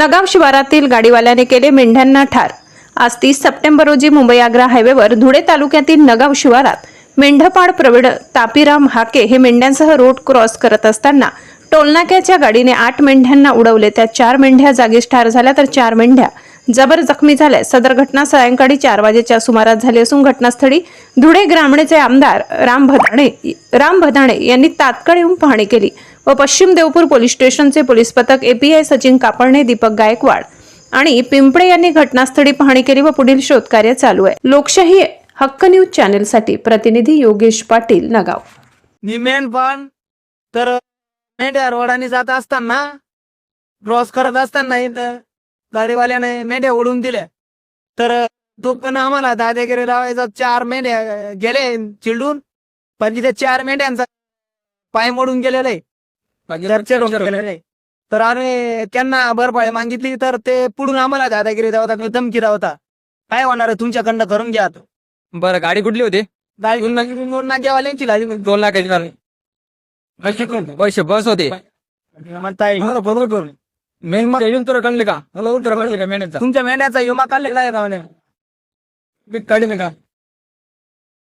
नगाव शिवारातील गाडीवाल्याने केले मेंढ्यांना ठार. आज तीस सप्टेंबर रोजी मुंबई आग्रा हायवेवर धुळे तालुक्यातील नगाव शिवारात मेंढपाळ प्रविड तापीराम हाके हे मेंढ्यांसह रोड क्रॉस करत असताना टोलनाक्याच्या गाडीने आठ मेंढ्यांना उडवले. त्या चार मेंढ्या जागीच ठार झाल्या तर चार मेंढ्या जबर जखमी झाल्या. सदर घटना सायंकाळी चार वाजेच्या सुमारास झाली असून घटनास्थळी धुळे ग्रामीणचे आमदार राम भदाणे राम भदाणे यांनी तात्काळ येऊन पाहणी केली. व पश्चिम देवपूर पोलीस स्टेशनचे पोलीस पथक एपीआय सचिन कापडणे दीपक गायकवाड आणि पिंपळे यांनी घटनास्थळी पाहणी केली व पुढील शोधकार्य चालू आहे. लोकशाही हक्क न्यूज चॅनेलसाठी प्रतिनिधी योगेश पाटील नगाव. निमेन पण तर मेंढ्या रोडाने जात असताना क्रॉस करत असताना इथं गाडीवाल्याने मेंढ्या ओढून दिल्या. तर तो पण आम्हाला दादागिरी लावायचा चार मेंढ्या गेले चिल्डून पण तिथे चार मेंढ्यांचा पाय मोडून गेलेला. आहे तर आम्ही त्यांना भरपाई मागितली तर ते पुढून आम्हाला दादागिरी दावता धमकी दावता. काय होणार आहे? तुमच्याकडनं करून घ्या तो. बरं गाडी कुठली होती? गाडी घेऊन नाक्यावाल्यांची गाडी दोन लाखाची पैसे बस होते. म्हणताय मेन मग येऊन तुला कळले का? मला कळले का तुमच्या मेंढ्याचा विमा काढलेला आहे का म्हणे? मी काढले का?